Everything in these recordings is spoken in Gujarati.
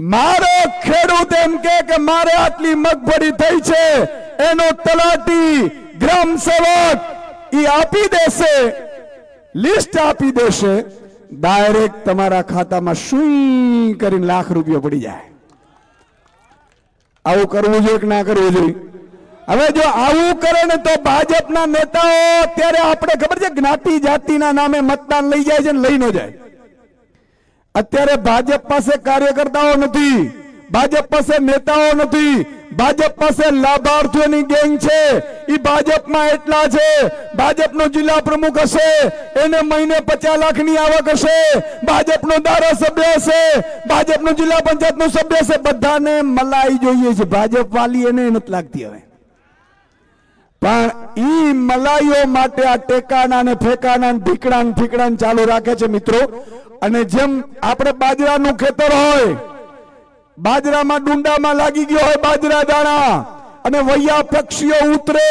મારો ખેડૂત એમ કે મારે આટલી મગફળી થઈ છે, એનો તલાટી, ગ્રામ સેવક, ઈ આપી દેશે, લિસ્ટ આપી દેશે, ડાયરેક્ટ તમારા ખાતામાં શું કરીને લાખ રૂપિયા પડી જાય. આવું કરવું જોઈએ કે ના કરવું જોઈએ? હવે જો આવું કરે ને તો ભાજપના નેતાઓ અત્યારે આપણે ખબર છે જ્ઞાતિ જાતિના નામે મતદાન લઈ જાય છે ને લઈ ન જાય. અત્યારે ભાજપ પાસે કાર્યકર્તાઓ નથી, ભાજપ પાસે નેતાઓ નથી, ભાજપ પાસે લાભાર્થીઓની ગેંગ છે. ઈ ભાજપમાં એટલા છે, ભાજપનો જિલ્લા પ્રમુખ હશે, એને મહિને પચાસ લાખની આવક હશે, ભાજપનો ધારાસભ્ય હશે, ભાજપનો જિલ્લા પંચાયતનો સભ્ય હશે. બધાને મલાઈ જોઈએ છે ભાજપ વાલી એને નથી લાગતી હવે. પણ ઈ મલાઈઓ માટે આ ટેકાના ને ફેકાના ને ઢીકડા ને ફીકડા ચાલુ રાખે છે મિત્રો. અને જેમ આપણે બાજરાનું ખેતર હોય, બાજરામાં ડુંડામાં લાગી ગયો હોય બાજરા દાણા, અને વૈયા પક્ષીઓ ઉતરે,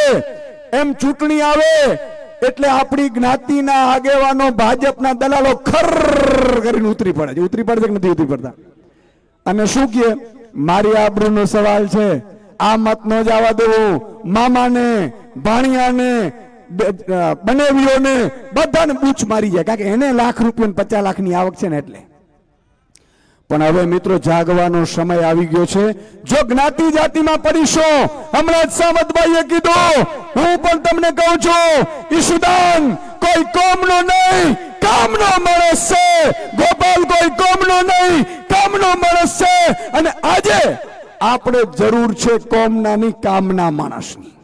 એમ ચૂંટણી આવે, એટલે આપણી જ્ઞાતિના આગેવાનો ભાજપના દલાલો ખર કરીને ઉતરી પડે છે. ઉતરી પડે કે નથી ઉતરી પડતા? અને શું કહે? મારી આબરૂનો સવાલ છે. આ મત ન જવા દેવું. મામાને, ભાણિયાને બનેવીઓને બધાને બૂચ મારી જાય. કારણ કે એને લાખ રૂપિયા પચાસ લાખની આવક છે ને એટલે. પણ હવે મિત્રો, જાગવાનો સમય આવી ગયો છે. જો જ્ઞાતિ જાતિમાં પડીશો, હમણાં જ સામતભાઈએ કીધું, હું પણ તમને કહું છું, ઈશુદાન કોઈ કોમનો નહીં, કામનો માણસ છે. ગોપાલ કોઈ કોમનો નહીં, કામનો માણસ છે. અને આજે આપણે જરૂર છે કોમનાની કામના માણસની.